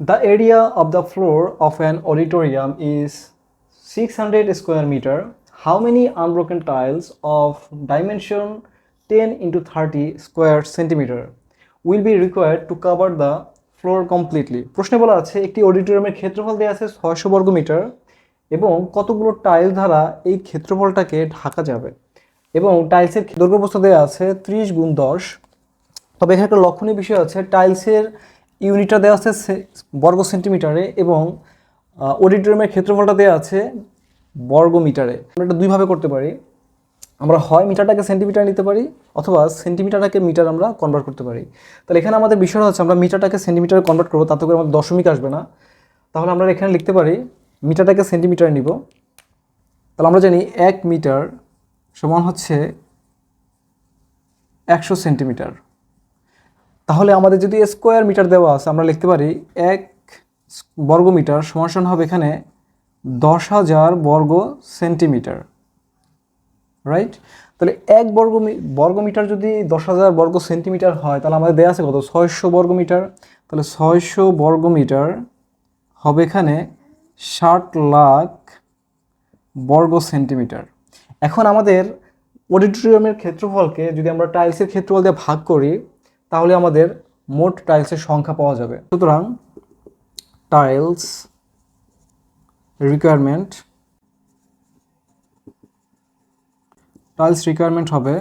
The area of the floor of an auditorium is 600 square meter. How many unbroken tiles of dimension 10 into 30 square centimeter will be required to cover the floor completely? প্রশ্নে বলা আছে একটি অডিটোরিয়ামের ক্ষেত্রফল দেওয়া আছে ছয়শো বর্গ metre এবং কতগুলো টাইল দ্বারা এই ক্ষেত্রফলটাকে ঢাকা যাবে এবং টাইলসের দৈর্ঘ্য দৈর্ঘ্যপ্রস্থ দেওয়া আছে ত্রিশ গুণ দশ তবে এখানে একটা লক্ষণীয় বিষয় আছে টাইলসের ইউনিটটা দেওয়া আছে বর্গ সেন্টিমিটারে এবং অডিটোরিয়ামের ক্ষেত্রফলটা দেওয়া আছে বর্গ মিটারে। আমরা এটা দুইভাবে করতে পারি। আমরা হয় মিটারটাকে সেন্টিমিটার নিতে পারি অথবা সেন্টিমিটারটাকে মিটার আমরা কনভার্ট করতে পারি। তাহলে এখানে আমাদের বিষয়টা হচ্ছে আমরা মিটারটাকে সেন্টিমিটারে কনভার্ট করব, তাতে করে আমাদের দশমিক আসবে না। তাহলে আমরা এখানে লিখতে পারি, মিটারটাকে সেন্টিমিটারে নিব। তাহলে আমরা জানি এক মিটার সমান হচ্ছে একশো সেন্টিমিটার। তাহলে আমাদের যদি স্কোয়ার মিটার দেওয়া আছে, আমরা লিখতে পারি এক বর্গ মিটার সমান হবে এখানে দশ হাজার বর্গ সেন্টিমিটার রাইট তাহলে এক বর্গ মি- বর্গ মিটার যদি দশ হাজার বর্গ সেন্টিমিটার হয়, তাহলে আমাদের দেওয়া আছে কত? ছয়শো বর্গ মিটার তাহলে ছয়শো বর্গ মিটার হবে এখানে ষাট লাখ বর্গ সেন্টিমিটার। এখন আমাদের অডিটোরিয়ামের ক্ষেত্রফলকে যদি আমরা টাইলসের ক্ষেত্রফল দিয়ে ভাগ করি তাহলে আমাদের মোট টাইলসের সংখ্যা পাওয়া যাবে। সুতরাং টাইলস রিকোয়ারমেন্ট টাইলস রিকোয়ারমেন্ট হবে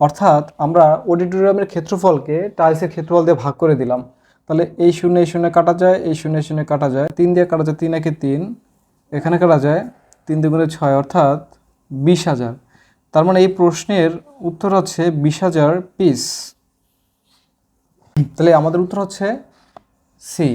অর্থাৎ আমরা অডিটোরিয়ামের ক্ষেত্রফলকে টাইলসের ক্ষেত্রফল দিয়ে ভাগ করে দিলাম। তাহলে এই শূন্য এই শূন্য কাটা যায়, এই শূন্য শূন্য কাটা যায়, তিন দিয়ে কাটা যায় তিন একে তিন, এখানে কাটা যায় তিন দুগুণে ছয়, অর্থাৎ বিশ হাজার। তার মানে এই প্রশ্নের উত্তর হচ্ছে বিশ হাজার পিস তাহলে আমাদের উত্তর হচ্ছে সি